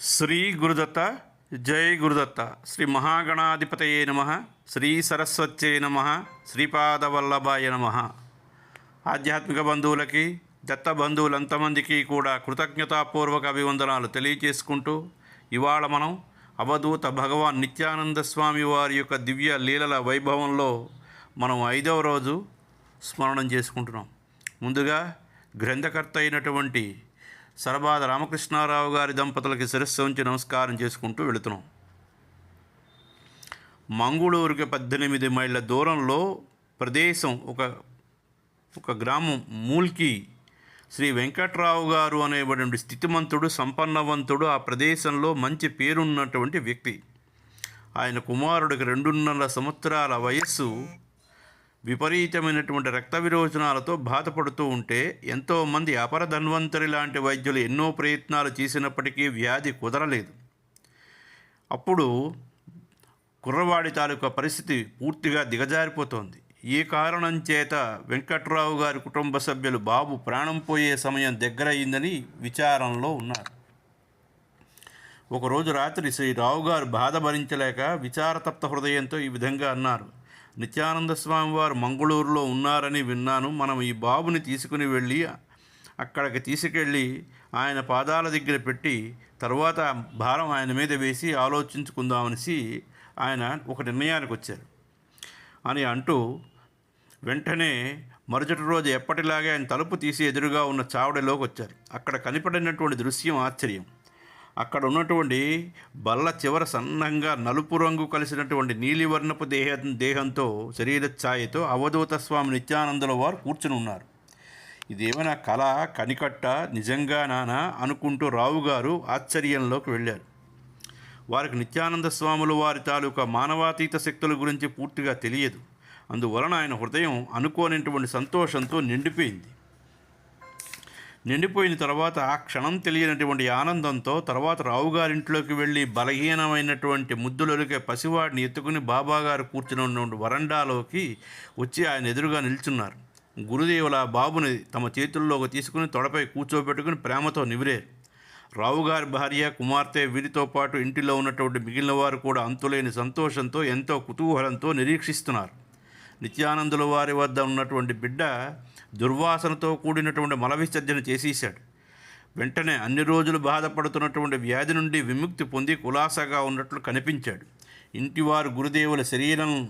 శ్రీ గురుదత్త జై గురుదత్త. శ్రీ మహాగణాధిపతయే నమ. శ్రీ సరస్వత్యే నమ. శ్రీపాదవల్లభాయ నమ. ఆధ్యాత్మిక బంధువులకి దత్త బంధువులంతమందికి కూడా కృతజ్ఞతాపూర్వక అభివందనాలు తెలియజేసుకుంటూ ఇవాళ మనం అవధూత భగవాన్ నిత్యానంద స్వామి వారి యొక్క దివ్య లీలల వైభవంలో మనం ఐదవ రోజు స్మరణం చేసుకుంటున్నాం. ముందుగా గ్రంథకర్త అయినటువంటి సరబాద రామకృష్ణారావు గారి దంపతులకి శిరస్సు ఉంచి నమస్కారం చేసుకుంటూ వెళుతున్నాం. మంగళూరుకి పద్దెనిమిది మైళ్ళ దూరంలో ప్రదేశం ఒక ఒక గ్రామం మూల్కి. శ్రీ వెంకట్రావు గారు అనేటువంటి స్థితిమంతుడు సంపన్నవంతుడు ఆ ప్రదేశంలో మంచి పేరున్నటువంటి వ్యక్తి. ఆయన కుమారుడికి రెండున్నర సంవత్సరాల వయస్సు విపరీతమైనటువంటి రక్త విరోచనాలతో బాధపడుతూ ఉంటే ఎంతోమంది అపర ధన్వంతరి లాంటి వైద్యులు ఎన్నో ప్రయత్నాలు చేసినప్పటికీ వ్యాధి కుదరలేదు. అప్పుడు కుర్రవాడి తాలూకా పరిస్థితి పూర్తిగా దిగజారిపోతోంది. ఈ కారణం చేత వెంకట్రావు గారి కుటుంబ సభ్యులు బాబు ప్రాణం పోయే సమయం దగ్గర అయిందని విచారంలో ఉన్నారు. ఒకరోజు రాత్రి శ్రీ రావు గారు బాధ భరించలేక విచారతప్త హృదయంతో ఈ విధంగా అన్నారు. నిత్యానంద స్వామి వారు మంగళూరులో ఉన్నారని విన్నాను. మనం ఈ బాబుని తీసుకుని వెళ్ళి అక్కడికి తీసుకెళ్ళి ఆయన పాదాల దగ్గర పెట్టి తర్వాత భారం ఆయన మీద వేసి ఆలోచించుకుందామనేసి ఆయన ఒక నిర్ణయానికి వచ్చారు. అని అంటూ వెంటనే మరుసటి రోజు ఎప్పటిలాగే ఆయన తలుపు తీసి ఎదురుగా ఉన్న చావడిలోకి వచ్చారు. అక్కడ కనిపడినటువంటి దృశ్యం ఆశ్చర్యం. అక్కడ ఉన్నటువంటి బల్ల చివర సన్నంగా నలుపు రంగు కలిసినటువంటి నీలివర్ణపు దేహ దేహంతో శరీర ఛాయతో అవధూత స్వామి నిత్యానందుల వారు కూర్చుని ఉన్నారు. ఇదేమైనా కళ కనికట్ట నిజంగా నానా అనుకుంటూ రావుగారు ఆశ్చర్యంలోకి వెళ్ళారు. వారికి నిత్యానంద స్వాములు వారి తాలూకా మానవాతీత శక్తుల గురించి పూర్తిగా తెలియదు. అందువలన ఆయన హృదయం అనుకోనిటువంటి సంతోషంతో నిండిపోయింది. నిండిపోయిన తర్వాత ఆ క్షణం తెలియనటువంటి ఆనందంతో తర్వాత రావుగారింట్లోకి వెళ్ళి బలహీనమైనటువంటి ముద్దులొలికే పసివాడిని ఎత్తుకుని బాబాగారు కూర్చుని ఉన్నటువంటి వరండాలోకి వచ్చి ఆయన ఎదురుగా నిల్చున్నారు. గురుదేవుల ఆ బాబుని తమ చేతుల్లోకి తీసుకుని తొడపై కూర్చోబెట్టుకుని ప్రేమతో నివిరేరు. రావుగారి భార్య కుమార్తె వీరితో పాటు ఇంటిలో ఉన్నటువంటి మిగిలిన వారు కూడా అంతులేని సంతోషంతో ఎంతో కుతూహలంతో నిరీక్షిస్తున్నారు. నిత్యానందుల వారి వద్ద ఉన్నటువంటి బిడ్డ దుర్వాసనతో కూడినటువంటి మల విసర్జన చేసేశాడు వెంటనే అన్ని రోజులు బాధపడుతున్నటువంటి వ్యాధి నుండి విముక్తి పొంది కులాసగా ఉన్నట్లు కనిపించాడు. ఇంటివారు గురుదేవుల శరీరం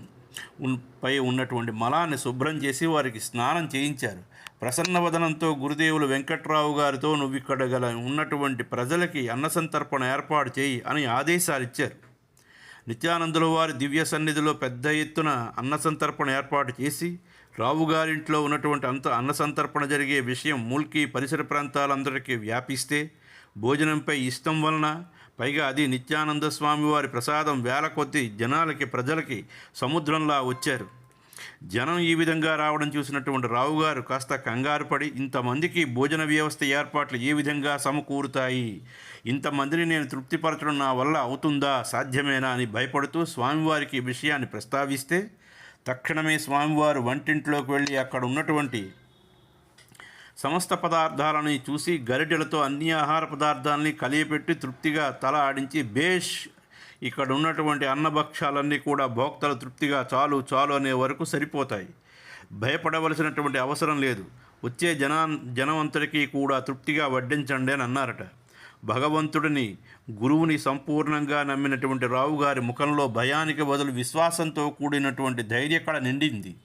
ఉన్- పై ఉన్నటువంటి మలాన్ని శుభ్రం చేసి వారికి స్నానం చేయించారు. ప్రసన్నవదనంతో గురుదేవులు వెంకట్రావు గారితో నువ్వు ఇక్కడ గల ఉన్నటువంటి ప్రజలకి అన్నసంతర్పణ ఏర్పాటు చేయి అని ఆదేశాలు ఇచ్చారు నిత్యానందుల వారి దివ్య సన్నిధిలో పెద్ద ఎత్తున అన్నసంతర్పణ ఏర్పాటు చేసి రావుగారింట్లో ఉన్నటువంటి అంత అన్నసంతర్పణ జరిగే విషయం మూల్కి పరిసర ప్రాంతాలందరికీ వ్యాపిస్తే భోజనంపై ఇష్టం వలన పైగా అది నిత్యానంద స్వామి వారి ప్రసాదం వేల కొద్దీ జనాలకి ప్రజలకి సముద్రంలా వచ్చారు. జనం ఈ విధంగా రావడం చూసినటువంటి రావుగారు కాస్త కంగారు పడి ఇంతమందికి భోజన వ్యవస్థ ఏర్పాట్లు ఏ విధంగా సమకూరుతాయి? ఇంతమందిని నేను తృప్తిపరచడం నా వల్ల అవుతుందా? సాధ్యమేనా? అని భయపడుతూ స్వామివారికి ఈ విషయాన్ని ప్రస్తావిస్తే తక్షణమే స్వామివారు వంటింట్లోకి వెళ్ళి అక్కడ ఉన్నటువంటి సమస్త పదార్థాలని చూసి గరిటెలతో అన్ని ఆహార పదార్థాలని కలియపెట్టి తృప్తిగా తల ఆడించి బేష్ ఇక్కడ ఉన్నటువంటి అన్నభక్ష్యాలన్నీ కూడా భోక్తలు తృప్తిగా చాలు చాలు అనే వరకు సరిపోతాయి. భయపడవలసినటువంటి అవసరం లేదు. వచ్చే జనా జనవంతుడికి కూడా తృప్తిగా వడ్డించండి అని అన్నారట. భగవంతుడిని గురువుని సంపూర్ణంగా నమ్మినటువంటి రావు గారి ముఖంలో భయానికి బదులు విశ్వాసంతో కూడినటువంటి ధైర్యకళ నిండింది.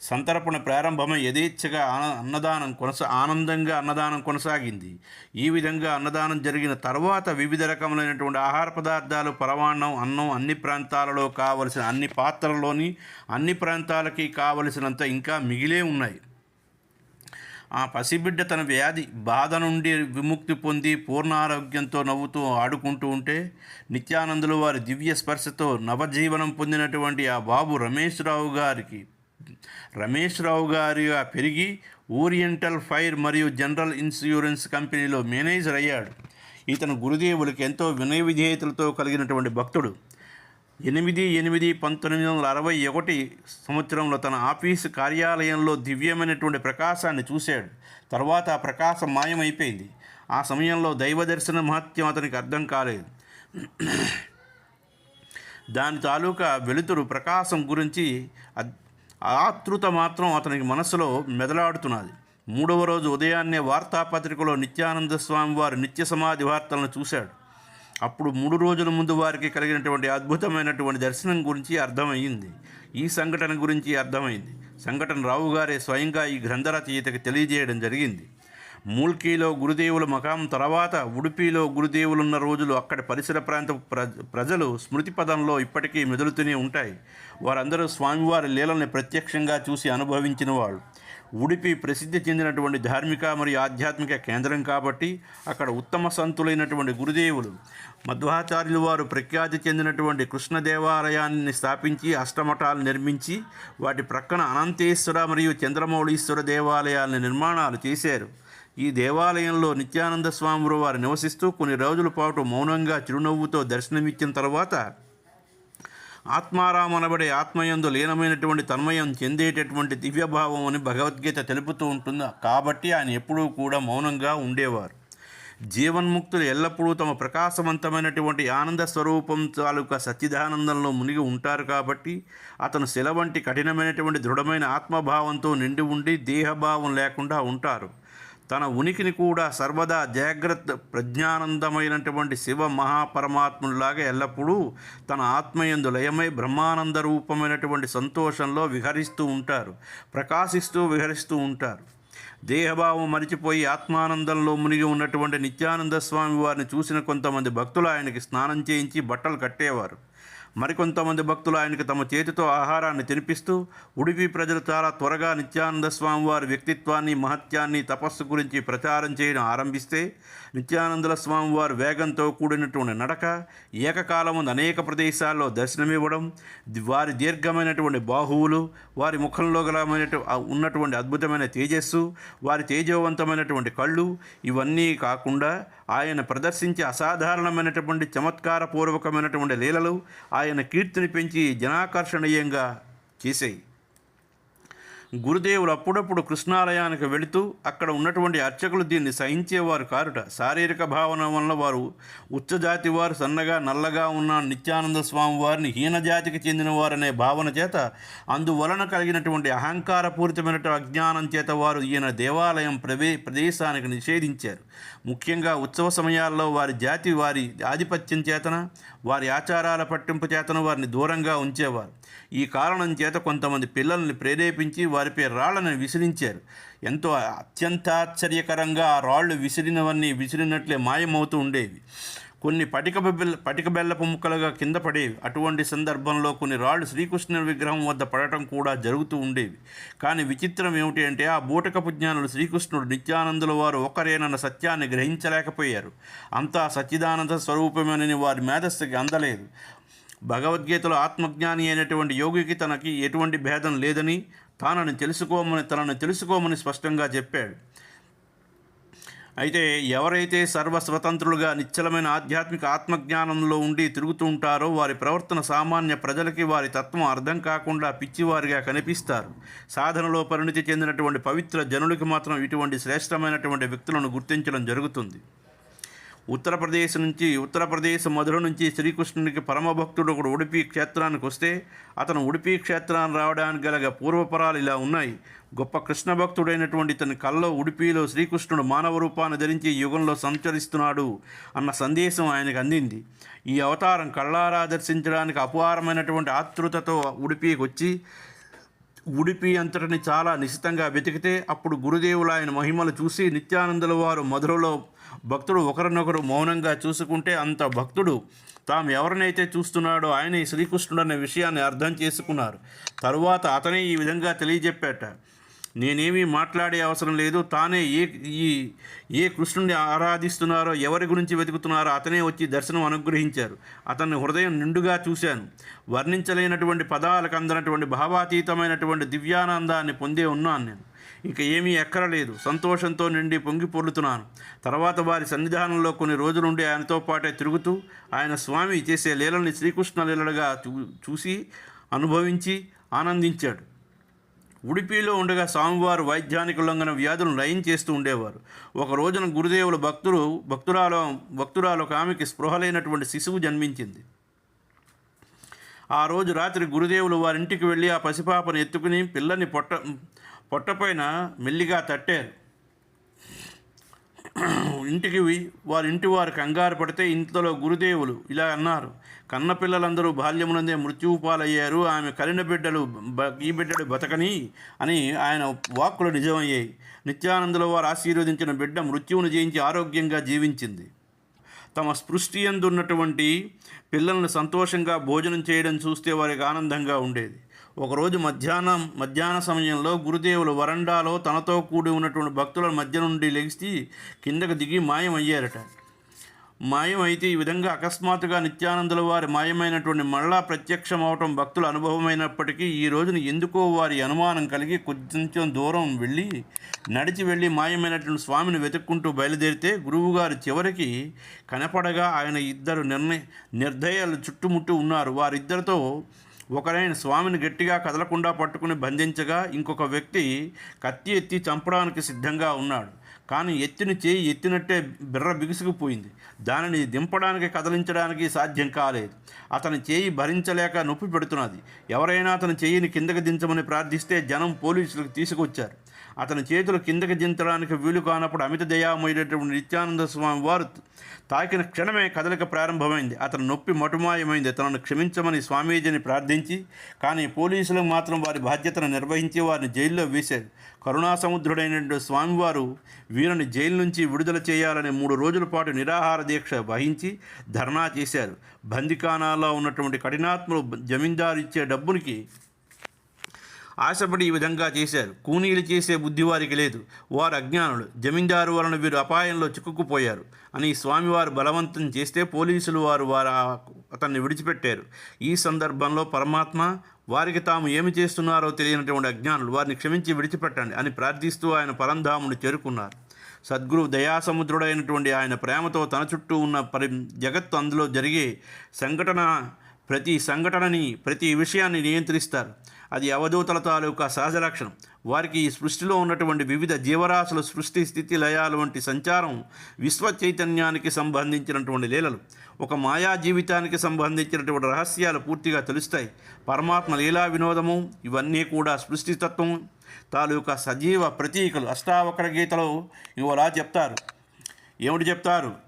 సంతర్పణ ప్రారంభమై యథేచ్ఛగా అన్నదానం కొనసా ఆనందంగా అన్నదానం కొనసాగింది. ఈ విధంగా అన్నదానం జరిగిన తర్వాత వివిధ రకములైనటువంటి ఆహార పదార్థాలు పరమాన్నం అన్నం అన్ని ప్రాంతాలలో కావలసిన అన్ని పాత్రల్లోని అన్ని ప్రాంతాలకి కావలసినంత ఇంకా మిగిలే ఉన్నాయి. ఆ పసిబిడ్డ తన వ్యాధి బాధ నుండి విముక్తి పొంది పూర్ణ ఆరోగ్యంతో నవ్వుతూ ఆడుకుంటూ ఉంటే నిత్యానందులు వారి దివ్య స్పర్శతో నవజీవనం పొందినటువంటి ఆ బాబు రమేష్ రావు గారికి రమేష్ రావు గారిగా పెరిగి ఓరియంటల్ ఫైర్ మరియు జనరల్ ఇన్సూరెన్స్ కంపెనీలో మేనేజర్ అయ్యాడు. ఇతను గురుదేవులకి ఎంతో వినయ విధేయతలతో కలిగినటువంటి భక్తుడు. ఎనిమిది ఎనిమిది పంతొమ్మిది వందల అరవై ఒకటి సంవత్సరంలో తన ఆఫీసు కార్యాలయంలో దివ్యమైనటువంటి ప్రకాశాన్ని చూశాడు. తర్వాత ఆ ప్రకాశం మాయమైపోయింది. ఆ సమయంలో దైవ దర్శన మహత్యం అతనికి అర్థం కాలేదు. దాని తాలూకా వెలుతురు ప్రకాశం గురించి ఆతృత మాత్రం అతనికి మనసులో మెదలాడుతున్నది. మూడవ రోజు ఉదయాన్నే వార్తాపత్రికలో నిత్యానంద స్వామి వారి నిత్య సమాధి వార్తలను చూశాడు. అప్పుడు మూడు రోజుల ముందు వారికి కలిగినటువంటి అద్భుతమైనటువంటి దర్శనం గురించి అర్థమయ్యింది. ఈ సంఘటన గురించి అర్థమైంది. సంఘటన రావు గారే స్వయంగా ఈ గ్రంథరచయితకి తెలియజేయడం జరిగింది. మూల్కీలో గురుదేవుల మకాం తర్వాత ఉడిపిలో గురుదేవులున్న రోజులు అక్కడి పరిసర ప్రాంత ప్రజలు స్మృతి పదంలో ఇప్పటికీ మెదులుతూనే ఉంటాయి. వారందరూ స్వామివారి లీలని ప్రత్యక్షంగా చూసి అనుభవించిన వాళ్ళు. ఉడిపి ప్రసిద్ధి చెందినటువంటి ధార్మిక మరియు ఆధ్యాత్మిక కేంద్రం కాబట్టి అక్కడ ఉత్తమ సంతులైనటువంటి గురుదేవులు మధ్వాచార్యులు వారు ప్రఖ్యాతి చెందినటువంటి కృష్ణ దేవాలయాన్ని స్థాపించి అష్టమఠాలు నిర్మించి వాటి ప్రక్కన అనంతేశ్వర మరియు చంద్రమౌళీశ్వర దేవాలయాలను నిర్మాణాలు చేశారు. ఈ దేవాలయంలో నిత్యానంద స్వామి వారు నివసిస్తూ కొన్ని రోజుల పాటు మౌనంగా చిరునవ్వుతో దర్శనమిచ్చిన తర్వాత ఆత్మారాం అనబడే ఆత్మయందు లీనమైనటువంటి తన్మయం చెందేటటువంటి దివ్యభావం అని భగవద్గీత తెలుపుతూ ఉంటుంది. కాబట్టి ఆయన ఎప్పుడూ కూడా మౌనంగా ఉండేవారు. జీవన్ముక్తులు ఎల్లప్పుడూ తమ ప్రకాశవంతమైనటువంటి ఆనంద స్వరూపం తాలూకా సచ్చిదానందంలో మునిగి ఉంటారు కాబట్టి అతను శిల వంటి కఠినమైనటువంటి దృఢమైన ఆత్మభావంతో నిండి ఉండి దేహభావం లేకుండా ఉంటారు. తన ఉనికిని కూడా సర్వదా జాగ్రత్త ప్రజ్ఞానందమైనటువంటి శివ మహాపరమాత్ములాగా ఎల్లప్పుడూ తన ఆత్మయందు లయమై బ్రహ్మానంద రూపమైనటువంటి సంతోషంలో విహరిస్తూ ఉంటారు ప్రకాశిస్తూ విహరిస్తూ ఉంటారు. దేహభావం మరిచిపోయి ఆత్మానందంలో మునిగి ఉన్నటువంటి నిత్యానంద స్వామి వారిని చూసిన కొంతమంది భక్తులు ఆయనకి స్నానం చేయించి బట్టలు కట్టేవారు. మరికొంతమంది భక్తులు ఆయనకు తమ చేతితో ఆహారాన్ని తినిపిస్తూ ఉడిపి ప్రజలు చాలా త్వరగా నిత్యానంద స్వామి వారి వ్యక్తిత్వాన్ని మహత్యాన్ని తపస్సు గురించి ప్రచారం చేయడం ఆరంభిస్తే నిత్యానంద స్వామి వారు వేగంతో కూడినటువంటి నడక ఏకకాలముందు అనేక ప్రదేశాల్లో దర్శనమివ్వడం వారి దీర్ఘమైనటువంటి బాహువులు వారి ముఖంలో గలమైనటు ఉన్నటువంటి అద్భుతమైన తేజస్సు వారి తేజవంతమైనటువంటి కళ్ళు ఇవన్నీ కాకుండా ఆయన ప్రదర్శించే అసాధారణమైనటువంటి చమత్కారపూర్వకమైనటువంటి లీలలు ఆయన కీర్తిని పెంచి జనాకర్షణీయంగా చేసాయి. గురుదేవులు అప్పుడప్పుడు కృష్ణాలయానికి వెళుతూ అక్కడ ఉన్నటువంటి అర్చకులు దీన్ని సహించేవారు కారుట. శారీరక భావన వల్ల వారు ఉచ్చజాతి వారు సన్నగా నల్లగా ఉన్న నిత్యానంద స్వామి వారిని హీనజాతికి చెందిన వారనే భావన చేత అందువలన కలిగినటువంటి అహంకారపూరితమైన అజ్ఞానం చేత వారు ఈయన దేవాలయం ప్రవే ప్రదేశానికి నిషేధించారు. ముఖ్యంగా ఉత్సవ సమయాల్లో వారి జాతి వారి ఆధిపత్యం చేతన వారి ఆచారాల పట్టింపు చేతన వారిని దూరంగా ఉంచేవారు. ఈ కారణం చేత కొంతమంది పిల్లల్ని ప్రేరేపించి వారిపై రాళ్ళను విసిరించారు. ఎంతో అత్యంత ఆశ్చర్యకరంగా ఆ రాళ్ళు విసిరినవన్నీ విసిరినట్లే మాయమవుతూ ఉండేవి. కొన్ని పటిక బెల్ల పటిక బెల్లపు ముక్కలుగా కింద పడేవి. అటువంటి సందర్భంలో కొన్ని రాళ్ళు శ్రీకృష్ణుని విగ్రహం వద్ద పడటం కూడా జరుగుతూ ఉండేవి. కానీ విచిత్రం ఏమిటి అంటే ఆ బూటకపు జ్ఞానులు శ్రీకృష్ణుడు నిత్యానందుల వారు ఒకరేనన్న సత్యాన్ని గ్రహించలేకపోయారు. అంతా సచ్చిదానంద స్వరూపమేనని వారి మేధస్సుకి అందలేదు. భగవద్గీతలో ఆత్మజ్ఞాని అయినటువంటి యోగికి తనకి ఎటువంటి భేదం లేదని తానని తెలుసుకోమని తనను తెలుసుకోమని స్పష్టంగా చెప్పాడు. అయితే ఎవరైతే సర్వ స్వతంత్రులుగా నిశ్చలమైన ఆధ్యాత్మిక ఆత్మజ్ఞానంలో ఉండి తిరుగుతూ ఉంటారో వారి ప్రవర్తన సామాన్య ప్రజలకి వారి తత్వం అర్థం కాకుండా పిచ్చివారిగా కనిపిస్తారు. సాధనలో పరిణితి చెందినటువంటి పవిత్ర జనులకి మాత్రం ఇటువంటి శ్రేష్టమైనటువంటి వ్యక్తులను గుర్తించడం జరుగుతుంది. ఉత్తరప్రదేశ్ నుంచి ఉత్తరప్రదేశ్ మధుర నుంచి శ్రీకృష్ణునికి పరమభక్తుడు ఒకడు ఉడిపి క్షేత్రానికి వస్తే అతను ఉడిపి క్షేత్రాన్ని రావడానికి గల పూర్వపరాలు ఇలా ఉన్నాయి. గొప్ప కృష్ణ భక్తుడైనటువంటి తన కల్లో ఉడిపిలో శ్రీకృష్ణుడు మానవ రూపాన్ని ధరించి యుగంలో సంచరిస్తున్నాడు అన్న సందేశం ఆయనకు అందింది. ఈ అవతారం కళ్ళారా దర్శించడానికి అపారమైనటువంటి ఆతృతతో ఉడిపికి వచ్చి ఉడిపి అంతటిని చాలా నిశితంగా వెతికితే అప్పుడు గురుదేవులు ఆయన మహిమలు చూసి నిత్యానందుల వారు మధురలో భక్తుడు ఒకరినొకరు మౌనంగా చూసుకుంటే అంత భక్తుడు తాము ఎవరినైతే చూస్తున్నాడో ఆయనే శ్రీకృష్ణుడు అనే విషయాన్ని అర్థం చేసుకున్నారు. తరువాత అతనే ఈ విధంగా తెలియజెప్పాట. నేనేమీ మాట్లాడే అవసరం లేదు. తానే ఏ ఈ ఏ కృష్ణుని ఆరాధిస్తున్నారో ఎవరి గురించి వెతుకుతున్నారో అతనే వచ్చి దర్శనం అనుగ్రహించారు. అతన్ని హృదయం నిండుగా చూశాను. వర్ణించలేనటువంటి పదాలకు అందనటువంటి భావాతీతమైనటువంటి దివ్యానందాన్ని పొందే ఉన్నాను నేను. ఇంక ఏమీ ఎక్కరలేదు సంతోషంతో నిండి పొంగి పొర్లుతున్నాను. తర్వాత వారి సన్నిధానంలో కొన్ని రోజులుండి ఆయనతో పాటే తిరుగుతూ ఆయన స్వామి చేసే లీలల్ని శ్రీకృష్ణ లీలలుగా చూ చూసి అనుభవించి ఆనందించాడు. ఉడిపిలో ఉండగా స్వామివారు వైద్యానికి ఉల్లంఘన వ్యాధులను లయం చేస్తూ ఉండేవారు. ఒక రోజున గురుదేవుల భక్తులు భక్తురాలో భక్తురాలు ఒక ఆమెకి స్పృహ లేనటువంటి శిశువు జన్మించింది. ఆ రోజు రాత్రి గురుదేవులు వారింటికి వెళ్ళి ఆ పసిపాపను ఎత్తుకుని పిల్లని పొట్ట పొట్టపైన మెల్లిగా తట్టారు. ఇంటికి వారి ఇంటి వారు కంగారు పడితే ఇంతలో గురుదేవులు ఇలా అన్నారు కన్నపిల్లలందరూ బాల్యమునందే మృత్యువు పాలయ్యారు ఆమె కలిన బిడ్డలు ఈ బిడ్డలు బతకని అని ఆయన వాక్కులు నిజమయ్యాయి. నిత్యానందుల వారు ఆశీర్వదించిన బిడ్డ మృత్యువును జయించి ఆరోగ్యంగా జీవించింది. తమ స్పృష్టి ఎందున్నటువంటి పిల్లలను సంతోషంగా భోజనం చేయడం చూస్తే వారికి ఆనందంగా ఉండేది. ఒకరోజు మధ్యాహ్నం మధ్యాహ్న సమయంలో గురుదేవులు వరండాలో తనతో కూడి ఉన్నటువంటి భక్తుల మధ్య నుండి లెగిసి కిందకు దిగి మాయమయ్యారట. మాయం అయితే ఈ విధంగా అకస్మాత్తుగా నిత్యానందుల వారి మాయమైనటువంటి మళ్ళా ప్రత్యక్షమవటం భక్తుల అనుభవమైనప్పటికీ ఈ రోజున ఎందుకో వారి అనుమానం కలిగి కొంచెం దూరం వెళ్ళి నడిచి వెళ్ళి మాయమైనటువంటి స్వామిని వెతుక్కుంటూ బయలుదేరితే గురువుగారు చివరికి కనపడగా ఆయన ఇద్దరు నిర్ణయ నిర్దయాలు చుట్టుముట్టి ఉన్నారు. వారిద్దరితో ఒకరైన స్వామిని గట్టిగా కదలకుండా పట్టుకుని బంధించగా ఇంకొక వ్యక్తి కత్తి ఎత్తి చంపడానికి సిద్ధంగా ఉన్నాడు. కానీ ఎత్తిన చేయి ఎత్తినట్టే బిర్ర బిగుసుకుపోయింది. దానిని దింపడానికి కదిలించడానికి సాధ్యం కాలేదు. అతని చేయి భరించలేక నొప్పి పెడుతున్నది. ఎవరైనా అతని చేయిని కిందకి దించమని ప్రార్థిస్తే జనం పోలీసులకు తీసుకొచ్చారు. అతని చేతులు కిందకి దించడానికి వీలు కానప్పుడు అమిత దయామయ్యేటటువంటి నిత్యానంద స్వామి వారు తాకిన క్షణమే కదలిక ప్రారంభమైంది. అతని నొప్పి మటుమాయమైంది. తనను క్షమించమని స్వామీజీని ప్రార్థించి కానీ పోలీసులు మాత్రం వారి బాధ్యతను నిర్వహించి వారిని జైల్లో వేశారు. కరుణాసముద్రుడైనటువంటి స్వామివారు వీరిని జైలు నుంచి విడుదల చేయాలని మూడు రోజుల పాటు నిరాహార దీక్ష వహించి ధర్నా చేశారు. బందికానాల్లో ఉన్నటువంటి కఠినాత్ములు జమీందారు ఇచ్చే డబ్బునికి ఆశపడి ఈ విధంగా చేశారు. కూనీలు చేసే బుద్ధి వారికి లేదు. వారు అజ్ఞానులు. జమీందారు వలన వీరు అపాయంలో చిక్కుకుపోయారు అని స్వామివారు బలవంతం చేస్తే పోలీసులు వారు వారు అతన్ని విడిచిపెట్టారు. ఈ సందర్భంలో పరమాత్మ వారికి తాము ఏమి చేస్తున్నారో తెలియనటువంటి అజ్ఞానులు వారిని క్షమించి విడిచిపెట్టండి అని ప్రార్థిస్తూ ఆయన పరంధాముని చేరుకున్నారు. సద్గురు దయాసముద్రుడైనటువంటి ఆయన ప్రేమతో తన చుట్టూ ఉన్న పరి జగత్తు అందులో జరిగే సంఘటన ప్రతి సంఘటనని ప్రతి విషయాన్ని నియంత్రిస్తారు. అది అవధూతల తాలూకా సహజ లక్షణం. వారికి ఈ సృష్టిలో ఉన్నటువంటి వివిధ జీవరాశుల సృష్టి స్థితి లయాలు వంటి సంచారం విశ్వ చైతన్యానికి సంబంధించినటువంటి లీలలు. ఒక మాయా జీవితానికి సంబంధించినటువంటి రహస్యాలు పూర్తిగా తెలుస్తాయి. పరమాత్మ లీలా వినోదము ఇవన్నీ కూడా సృష్టితత్వం తాలూకా సజీవ ప్రతీకలు అష్టావక్ర గీతలో ఇవలా చెప్తారు. ఏమిటి చెప్తారు?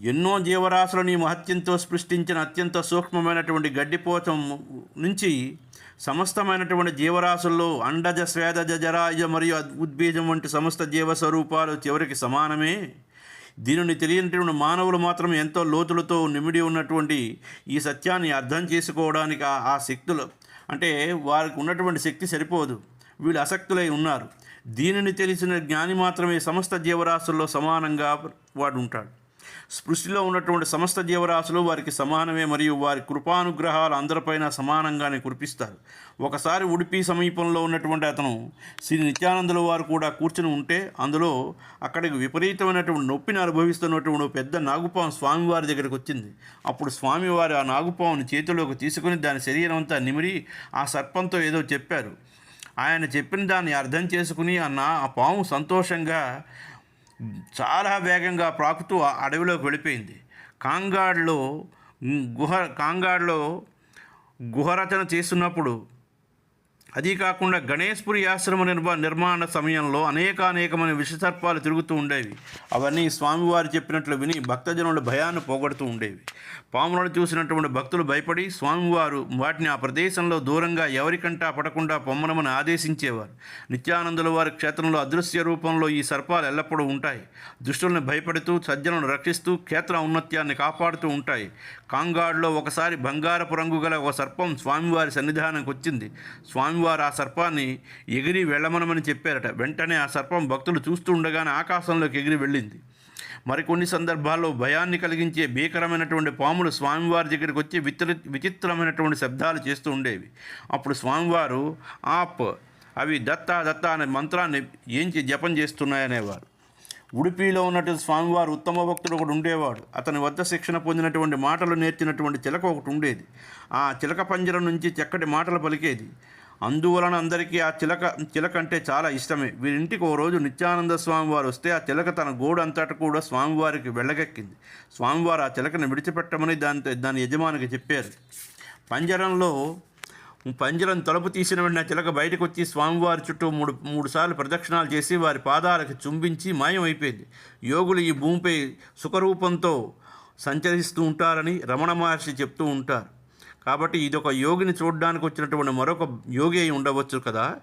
ఎన్నో జీవరాశులని మహత్యంతో సృష్టించిన అత్యంత సూక్ష్మమైనటువంటి గడ్డిపోచం నుంచి సమస్తమైనటువంటి జీవరాశుల్లో అండజ స్వేదజ జరాయ మరియు ఉద్బీజం వంటి సమస్త జీవ స్వరూపాలు చివరికి సమానమే. దీనిని తెలియనటువంటి మానవులు మాత్రం ఎంతో లోతులతో నిమిడి ఉన్నటువంటి ఈ సత్యాన్ని అర్థం చేసుకోవడానికి ఆ- ఆ శక్తులు అంటే వారికి ఉన్నటువంటి శక్తి సరిపోదు. వీళ్ళు అసక్తులై ఉన్నారు. దీనిని తెలిసిన జ్ఞాని మాత్రమే సమస్త జీవరాశుల్లో సమానంగా వాడు ఉంటాడు స్పృష్టిలో ఉన్నటువంటి సమస్త జీవరాశులు వారికి సమానమే మరియు వారి కృపానుగ్రహాలు అందరిపైన సమానంగానే కురిపిస్తారు. ఒకసారి ఉడిపి సమీపంలో ఉన్నటువంటి అతను శ్రీ నిత్యానందుల వారు కూడా కూర్చుని ఉంటే అందులో అక్కడికి విపరీతమైనటువంటి నొప్పిని అనుభవిస్తున్నటువంటి పెద్ద నాగుపాము స్వామివారి దగ్గరికి వచ్చింది. అప్పుడు స్వామివారు ఆ నాగుపాముని చేతిలోకి తీసుకుని దాని శరీరం అంతా నిమిరి ఆ సర్పంతో ఏదో చెప్పారు. ఆయన చెప్పిన దాన్ని అర్థం చేసుకుని ఆ నా ఆ పాము సంతోషంగా చాలా వేగంగా ప్రాకుతూ అడవిలోకి వెళ్ళిపోయింది. కాంగాడ్లో గుహ కాంగాడ్లో గుహరచన చేస్తున్నప్పుడు అది కాకుండా గణేష్పురి ఆశ్రమ నిర్మా నిర్మాణ సమయంలో అనేకానేకమైన విషసర్పాలు తిరుగుతూ ఉండేవి. అవన్నీ స్వామివారు చెప్పినట్లు విని భక్తజనుల భయాన్ని పోగొడుతూ ఉండేవి. పాములను చూసినటువంటి భక్తులు భయపడి స్వామివారు వాటిని ఆ ప్రదేశంలో దూరంగా ఎవరికంటా పడకుండా పొమ్మనమని ఆదేశించేవారు. నిత్యానందుల వారి క్షేత్రంలో అదృశ్య రూపంలో ఈ సర్పాలు ఎల్లప్పుడూ ఉంటాయి. దుష్టులను భయపడుతూ సజ్జలను రక్షిస్తూ క్షేత్ర ఔన్నత్యాన్ని కాపాడుతూ ఉంటాయి. కాంగాడ్లో ఒకసారి బంగారపు రంగు గల ఒక సర్పం స్వామివారి సన్నిధానానికి వచ్చింది. స్వామివారు ఆ సర్పాన్ని ఎగిరి వెళ్ళమనమని చెప్పారట. వెంటనే ఆ సర్పం భక్తులు చూస్తూ ఉండగానే ఆకాశంలోకి ఎగిరి వెళ్ళింది. మరికొన్ని సందర్భాల్లో భయాన్ని కలిగించే భీకరమైనటువంటి పాములు స్వామివారి దగ్గరికి వచ్చి విచిత్ర విచిత్రమైనటువంటి శబ్దాలు చేస్తూ ఉండేవి. అప్పుడు స్వామివారు ఆప్ అవి దత్తా దత్తా అనే మంత్రాన్ని ఏంచి జపం చేస్తున్నాయనేవారు. ఉడిపిలో ఉన్నటువంటి స్వామివారు ఉత్తమ భక్తుడు ఒకడు ఉండేవాడు. అతని వద్ద శిక్షణ పొందినటువంటి మాటలు నేర్చినటువంటి చిలక ఒకటి ఉండేది. ఆ చిలక పంజరం నుంచి చక్కటి మాటలు పలికేది. అందువలన అందరికీ ఆ చిలక చిలక అంటే చాలా ఇష్టమే. వీరింటికి ఓ రోజు నిత్యానంద స్వామివారు వస్తే ఆ చిలక తన గోడు అంతటా కూడా స్వామివారికి వెళ్ళగెక్కింది. స్వామివారు ఆ చిలకని విడిచిపెట్టమని దాని దాని యజమానికి చెప్పారు. పంజరంలో పంజరం తలుపు తీసిన వెంటనే తిలక చిలక బయటకు వచ్చి స్వామివారి చుట్టూ మూడు మూడు సార్లు ప్రదక్షిణాలు చేసి వారి పాదాలకు చుంబించి మాయమైపోయింది. యోగులు ఈ భూమిపై సుఖరూపంతో సంచరిస్తూ ఉంటారని రమణ మహర్షి చెప్తూ ఉంటారు. కాబట్టి ఇదొక యోగిని చూడడానికి వచ్చినటువంటి మరొక యోగి అయి ఉండవచ్చు కదా.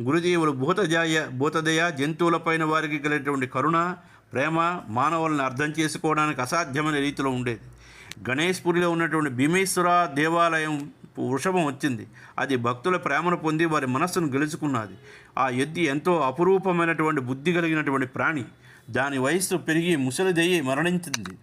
గురుదేవులు భూతజాయ భూతదయ జంతువులపైన వారికి కలిగినటువంటి కరుణ ప్రేమ మానవులను అర్థం చేసుకోవడానికి అసాధ్యమైన రీతిలో ఉండేది. గణేష్పురిలో ఉన్నటువంటి భీమేశ్వర దేవాలయం వృషభం వచ్చింది. అది భక్తుల ప్రేమను పొంది వారి మనస్సును గెలుచుకున్నది. ఆ ఎద్ది ఎంతో అపురూపమైనటువంటి బుద్ధి కలిగినటువంటి ప్రాణి. దాని వయస్సు పెరిగి ముసలిదయ్యి మరణించింది.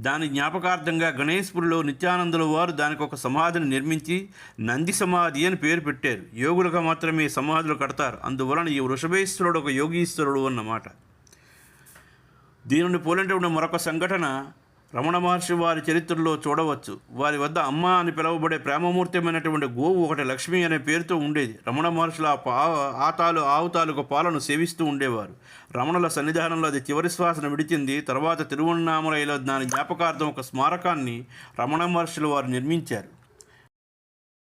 దాని జ్ఞాపకార్థంగా గణేష్పురిలో నిత్యానందుల వారు దానికి ఒక సమాధిని నిర్మించి నంది సమాధి అని పేరు పెట్టారు. యోగులుగా మాత్రమే సమాధులు కడతారు. అందువలన ఈ వృషభేశ్వరుడు ఒక యోగీశ్వరుడు అన్నమాట. దీనిని ఉన్న మరొక సంఘటన రమణ మహర్షి వారి చరిత్రలో చూడవచ్చు. వారి వద్ద అమ్మ అని పిలువబడే ప్రేమమూర్తమైనటువంటి గోవు ఒకటి లక్ష్మి అనే పేరుతో ఉండేది. రమణ మహర్షులు ఆ పా ఆతాలు ఆవుతాలకు పాలను సేవిస్తూ ఉండేవారు. రమణుల సన్నిధానంలో అది చివరి శ్వాసను విడిచింది. తర్వాత తిరువణామలైలో దాని జ్ఞాపకార్థం ఒక స్మారకాన్ని రమణ మహర్షులు వారు నిర్మించారు.